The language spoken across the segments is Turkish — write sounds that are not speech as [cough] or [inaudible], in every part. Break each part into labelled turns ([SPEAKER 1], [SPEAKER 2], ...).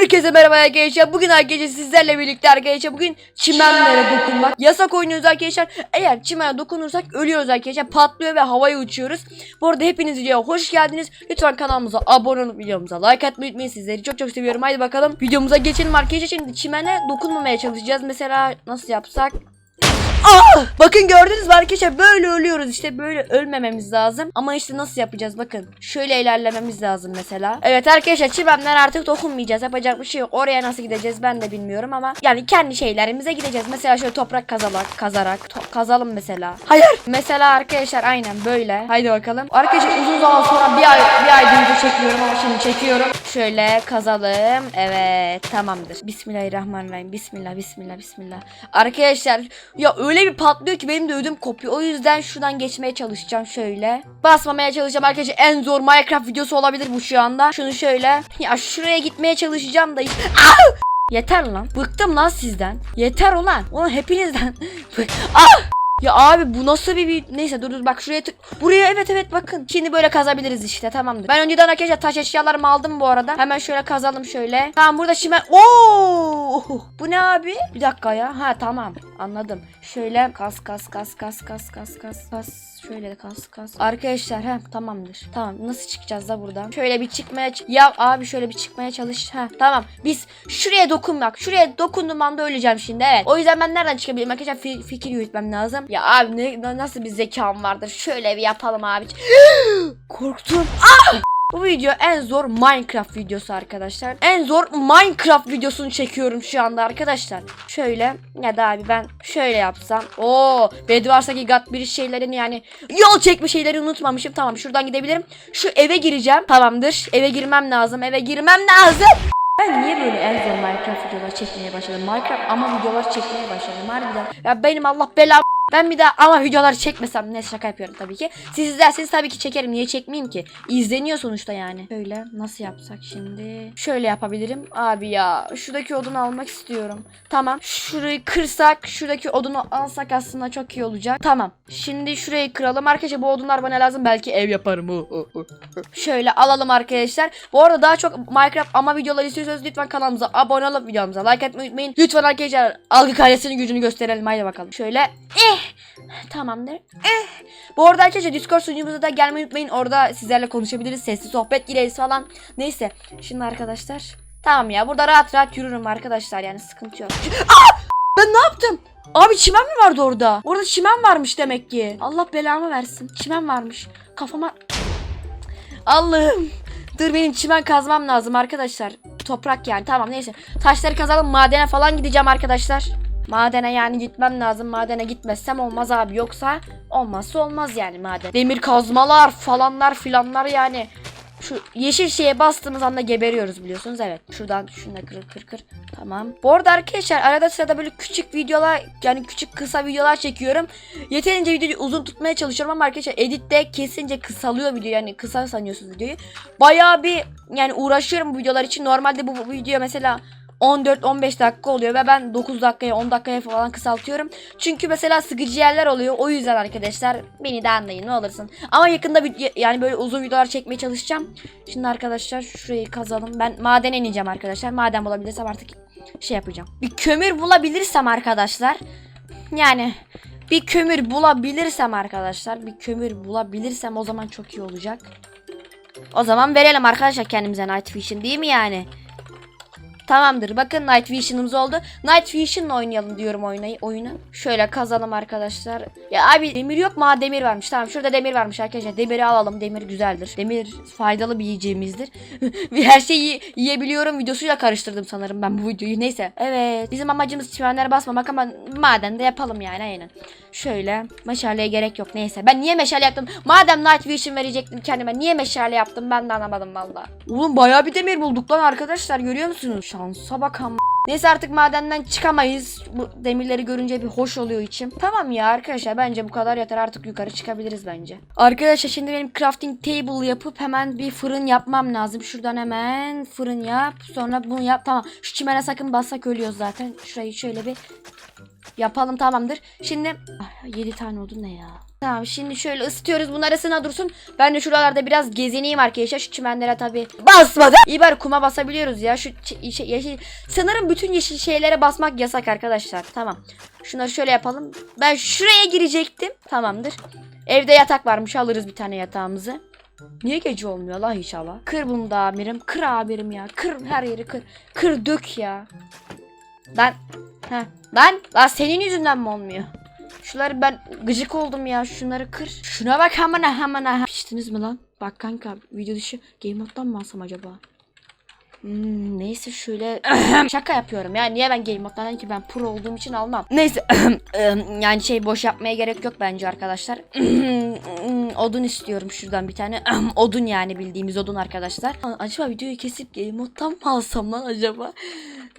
[SPEAKER 1] Herkese merhaba arkadaşlar. Bugün arkadaşlar sizlerle birlikte arkadaşlar bugün çimenlere dokunmak yasak oynuyoruz arkadaşlar. Eğer çimene dokunursak ölüyoruz arkadaşlar. Patlıyor ve havaya uçuyoruz. Bu arada hepiniz videoya hoş geldiniz. Lütfen kanalımıza abone olup videomuza like atmayı unutmayın. Sizleri çok çok seviyorum. Haydi bakalım videomuza geçelim arkadaşlar. Şimdi çimene dokunmamaya çalışacağız. Mesela nasıl yapsak? Ah! Bakın gördünüz mü arkadaşlar böyle ölüyoruz işte böyle ölmememiz lazım. Ama işte nasıl yapacağız bakın. Şöyle ilerlememiz lazım mesela. Evet arkadaşlar çimenler artık dokunmayacağız. Yapacak bir şey yok. Oraya nasıl gideceğiz ben de bilmiyorum ama yani kendi şeylerimize gideceğiz. Mesela şöyle toprak kazarak kazarak to- kazalım mesela. Hayır. Mesela arkadaşlar aynen böyle. Haydi bakalım. Arkadaşlar uzun zaman sonra bir ay bir ay video çekiyorum ama şimdi çekiyorum. Şöyle kazalım. Evet tamamdır. Bismillahirrahmanirrahim. Bismillah bismillah bismillah. Arkadaşlar ya öyle bir patlıyor ki benim de ödüm kopuyor. O yüzden şuradan geçmeye çalışacağım şöyle. Basmamaya çalışacağım arkadaşlar. En zor Minecraft videosu olabilir bu şu anda. Şunu şöyle. Ya şuraya gitmeye çalışacağım da. Ah! Yeter lan. Bıktım lan sizden. Yeter ulan. Ulan hepinizden. [laughs] Ah! Ya abi bu nasıl bir, bir neyse dur dur bak şuraya tık buraya evet evet bakın şimdi böyle kazabiliriz işte tamamdır ben önceden arkadaşlar taş eşyalarımı aldım bu arada hemen şöyle kazalım şöyle tamam burada şimdi Oo bu ne abi bir dakika ya ha tamam anladım. Şöyle kas kas kas kas kas kas kas kas. Şöyle kas kas. Arkadaşlar ha tamamdır. Tamam nasıl çıkacağız da buradan? Şöyle bir çıkmaya ya abi şöyle bir çıkmaya çalış. Ha tamam. Biz şuraya dokunmak şuraya dokunduğum anda öleceğim şimdi evet. O yüzden ben nereden çıkabilirim arkadaşlar? Fi- fikir yürütmem lazım. Ya abi ne, na- nasıl bir zekam vardır? Şöyle bir yapalım abi. [gasps] Korktum. Ah! Bu video en zor Minecraft videosu arkadaşlar. En zor Minecraft videosunu çekiyorum şu anda arkadaşlar. Şöyle ya da abi ben şöyle yapsam. Oo, Bedwars'taki God bir şeylerini yani yol çekme şeyleri unutmamışım. Tamam şuradan gidebilirim. Şu eve gireceğim. Tamamdır. Eve girmem lazım. Eve girmem lazım. Ben niye böyle en zor Minecraft videoları çekmeye başladım? Minecraft ama videolar çekmeye başladım harbiden. Ya benim Allah belam ben bir daha ama videolar çekmesem ne şaka yapıyorum tabii ki. Siz izlerseniz tabii ki çekerim. Niye çekmeyeyim ki? İzleniyor sonuçta yani. Şöyle nasıl yapsak şimdi? Şöyle yapabilirim. Abi ya şuradaki odunu almak istiyorum. Tamam. Şurayı kırsak şuradaki odunu alsak aslında çok iyi olacak. Tamam. Şimdi şurayı kıralım. Arkadaşlar bu odunlar bana lazım. Belki ev yaparım. Şöyle alalım arkadaşlar. Bu arada daha çok Minecraft ama videolar istiyorsanız lütfen kanalımıza abone olup videomuza like atmayı unutmayın. Lütfen arkadaşlar algı karesinin gücünü gösterelim. Haydi bakalım. Şöyle eh tamamdır. Eh. Bu arada arkadaşlar Discord sunucumuza da gelmeyi unutmayın. Orada sizlerle konuşabiliriz. Sesli sohbet gireriz falan. Neyse. Şimdi arkadaşlar. Tamam ya burada rahat rahat yürürüm arkadaşlar yani sıkıntı yok. Aa! Ben ne yaptım? Abi çimen mi vardı orada? Orada çimen varmış demek ki. Allah belamı versin. Çimen varmış. Kafama Allah'ım. Dur benim çimen kazmam lazım arkadaşlar. Toprak yani tamam neyse. Taşları kazalım madene falan gideceğim arkadaşlar. Madene yani gitmem lazım. Madene gitmezsem olmaz abi. Yoksa olmazsa olmaz yani maden. Demir kazmalar falanlar filanlar yani. Şu yeşil şeye bastığımız anda geberiyoruz biliyorsunuz. Evet. Şuradan şunu da kır kır kır. Tamam. Bu arada arkadaşlar arada sırada böyle küçük videolar yani küçük kısa videolar çekiyorum. Yeterince videoyu uzun tutmaya çalışıyorum ama arkadaşlar editte kesince kısalıyor video yani kısa sanıyorsunuz videoyu. Bayağı bir yani uğraşıyorum bu videolar için. Normalde bu, bu video mesela 14-15 dakika oluyor ve ben 9 dakikaya 10 dakikaya falan kısaltıyorum. Çünkü mesela sıkıcı yerler oluyor. O yüzden arkadaşlar beni de anlayın ne olursun. Ama yakında bir, yani böyle uzun videolar çekmeye çalışacağım. Şimdi arkadaşlar şurayı kazalım. Ben madene ineceğim arkadaşlar. Maden bulabilirsem artık şey yapacağım. Bir kömür bulabilirsem arkadaşlar. Yani bir kömür bulabilirsem arkadaşlar. Bir kömür bulabilirsem o zaman çok iyi olacak. O zaman verelim arkadaşlar kendimize Night Vision değil mi yani? Tamamdır. Bakın Night Vision'ımız oldu. Night Vision'la oynayalım diyorum oynayı, oyunu. Şöyle kazalım arkadaşlar. Ya abi demir yok mu? Ha, demir varmış. Tamam şurada demir varmış arkadaşlar. Demiri alalım. Demir güzeldir. Demir faydalı bir yiyeceğimizdir. [laughs] Her şeyi yiyebiliyorum videosuyla karıştırdım sanırım ben bu videoyu. Neyse. Evet. Bizim amacımız çimenlere basmamak ama maden de yapalım yani aynen. Şöyle. Meşaleye gerek yok. Neyse. Ben niye meşale yaptım? Madem Night Vision verecektim kendime. Niye meşale yaptım? Ben de anlamadım valla. Oğlum bayağı bir demir bulduk lan arkadaşlar. Görüyor musunuz? Şansa bak. [laughs] Neyse artık madenden çıkamayız. Bu demirleri görünce bir hoş oluyor içim. Tamam ya arkadaşlar bence bu kadar yeter artık yukarı çıkabiliriz bence. Arkadaşlar şimdi benim crafting table yapıp hemen bir fırın yapmam lazım. Şuradan hemen fırın yap. Sonra bunu yap. Tamam. Şu çimene sakın bassak ölüyoruz zaten. Şurayı şöyle bir yapalım tamamdır. Şimdi 7 tane oldu ne ya? Tamam şimdi şöyle ısıtıyoruz bunlar ısına dursun. Ben de şuralarda biraz gezineyim arkadaşlar. Şu çimenlere tabi basmadım. İyi bari kuma basabiliyoruz ya. Şu şey- yeşil. Sanırım bütün yeşil şeylere basmak yasak arkadaşlar. Tamam. Şunları şöyle yapalım. Ben şuraya girecektim. Tamamdır. Evde yatak varmış alırız bir tane yatağımızı. Niye gece olmuyor la inşallah? Kır bunu da amirim. Kır amirim ya. Kır her yeri kır. Kır dök ya. Lan. Heh. Lan. Lan senin yüzünden mi olmuyor? Şunları ben gıcık oldum ya. Şunları kır. Şuna bak hemen hemen hemen. Piştiniz mi lan? Bak kanka video dışı game moddan mı alsam acaba? Hmm, neyse şöyle [coughs] şaka yapıyorum ya niye ben game moddan ki ben pro olduğum için almam. Neyse [coughs] yani şey boş yapmaya gerek yok bence arkadaşlar. [coughs] odun istiyorum şuradan bir tane. odun yani bildiğimiz odun arkadaşlar. Acaba videoyu kesip game moddan mı alsam lan acaba?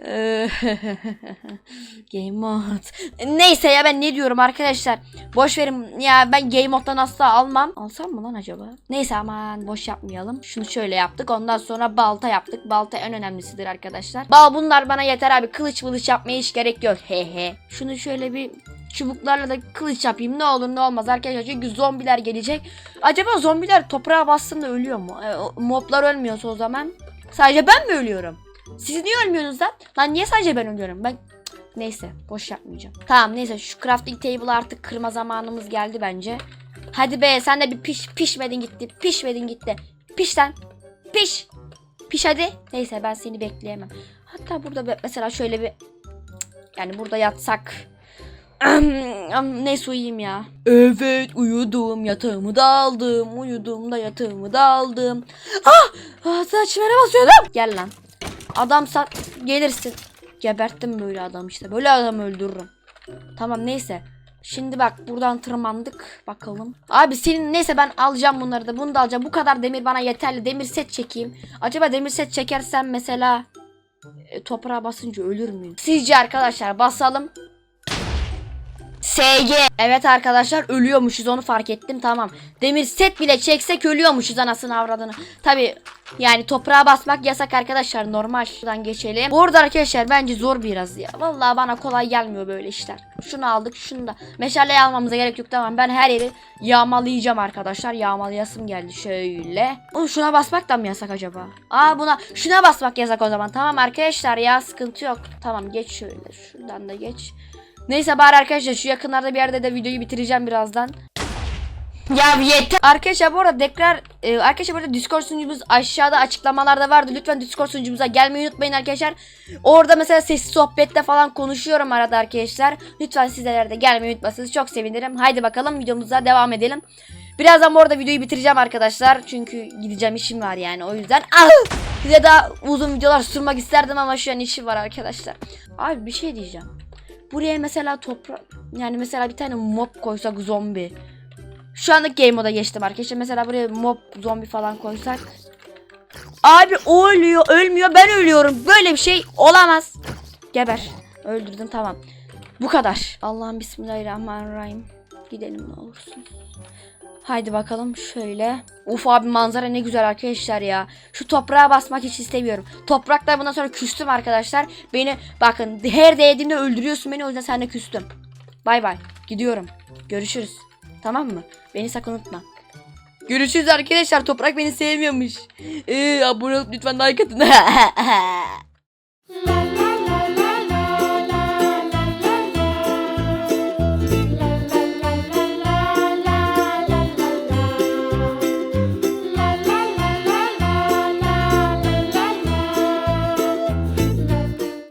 [SPEAKER 1] Eee, [laughs] game mod. Neyse ya ben ne diyorum arkadaşlar. Boş verin ya ben game moddan asla almam. Alsam mı lan acaba? Neyse aman boş yapmayalım. Şunu şöyle yaptık. Ondan sonra balta yaptık. Balta en önemlisidir arkadaşlar. Bal bunlar bana yeter abi. Kılıç mılıç yapmaya hiç gerek yok. He he. Şunu şöyle bir çubuklarla da kılıç yapayım. Ne olur ne olmaz arkadaşlar. Çünkü zombiler gelecek. Acaba zombiler toprağa bastığında ölüyor mu? E, moblar ölmüyorsa o zaman. Sadece ben mi ölüyorum? Siz niye ölmüyorsunuz lan? Lan niye sadece ben ölüyorum? Ben Neyse boş yapmayacağım. Tamam neyse şu crafting table artık kırma zamanımız geldi bence. Hadi be sen de bir piş pişmedin gitti. Pişmedin gitti. Piş lan. Piş. Piş hadi. Neyse ben seni bekleyemem. Hatta burada mesela şöyle bir yani burada yatsak. Neyse uyuyayım ya. Evet uyudum yatağımı da aldım. Uyudum da yatağımı da aldım. Ah! ah saçmara basıyordum. Gel lan. Adam sat gelirsin. Geberttim böyle adam işte. Böyle adam öldürürüm. Tamam neyse. Şimdi bak buradan tırmandık. Bakalım. Abi senin neyse ben alacağım bunları da. Bunu da alacağım. Bu kadar demir bana yeterli. Demir set çekeyim. Acaba demir set çekersem mesela e, toprağa basınca ölür müyüm? Sizce arkadaşlar basalım. SG. Evet arkadaşlar ölüyormuşuz onu fark ettim tamam. Demir set bile çeksek ölüyormuşuz anasını avradını. Tabi yani toprağa basmak yasak arkadaşlar normal. Şuradan geçelim. Bu arada arkadaşlar bence zor biraz ya. Vallahi bana kolay gelmiyor böyle işler. Şunu aldık şunu da. Meşale almamıza gerek yok tamam. Ben her yeri yağmalayacağım arkadaşlar. Yağmalayasım geldi şöyle. Oğlum şuna basmak da mı yasak acaba? Aa buna şuna basmak yasak o zaman. Tamam arkadaşlar ya sıkıntı yok. Tamam geç şöyle. Şuradan da geç. Neyse bari arkadaşlar şu yakınlarda bir yerde de videoyu bitireceğim birazdan. Ya yeter. Arkadaşlar bu arada tekrar e, arkadaşlar burada Discord sunucumuz aşağıda açıklamalarda vardı. Lütfen Discord sunucumuza gelmeyi unutmayın arkadaşlar. Orada mesela sesli sohbette falan konuşuyorum arada arkadaşlar. Lütfen sizler de gelmeyi unutmasanız çok sevinirim. Haydi bakalım videomuza devam edelim. Birazdan bu arada videoyu bitireceğim arkadaşlar. Çünkü gideceğim işim var yani o yüzden. Ah! Size daha uzun videolar sunmak isterdim ama şu an işim var arkadaşlar. Abi bir şey diyeceğim. Buraya mesela toprak yani mesela bir tane mob koysak zombi. Şu anda game moda geçtim arkadaşlar. Mesela buraya mob zombi falan koysak. Abi o ölüyor ölmüyor ben ölüyorum. Böyle bir şey olamaz. Geber. Öldürdüm tamam. Bu kadar. Allah'ım bismillahirrahmanirrahim. Gidelim ne olursun. Haydi bakalım şöyle. Uf abi manzara ne güzel arkadaşlar ya. Şu toprağa basmak hiç istemiyorum. Toprakla bundan sonra küstüm arkadaşlar. Beni bakın her değdiğimde öldürüyorsun beni o yüzden seninle küstüm. Bay bay. Gidiyorum. Görüşürüz. Tamam mı? Beni sakın unutma. Görüşürüz arkadaşlar. Toprak beni sevmiyormuş. Ee, abone olup lütfen like atın. [laughs]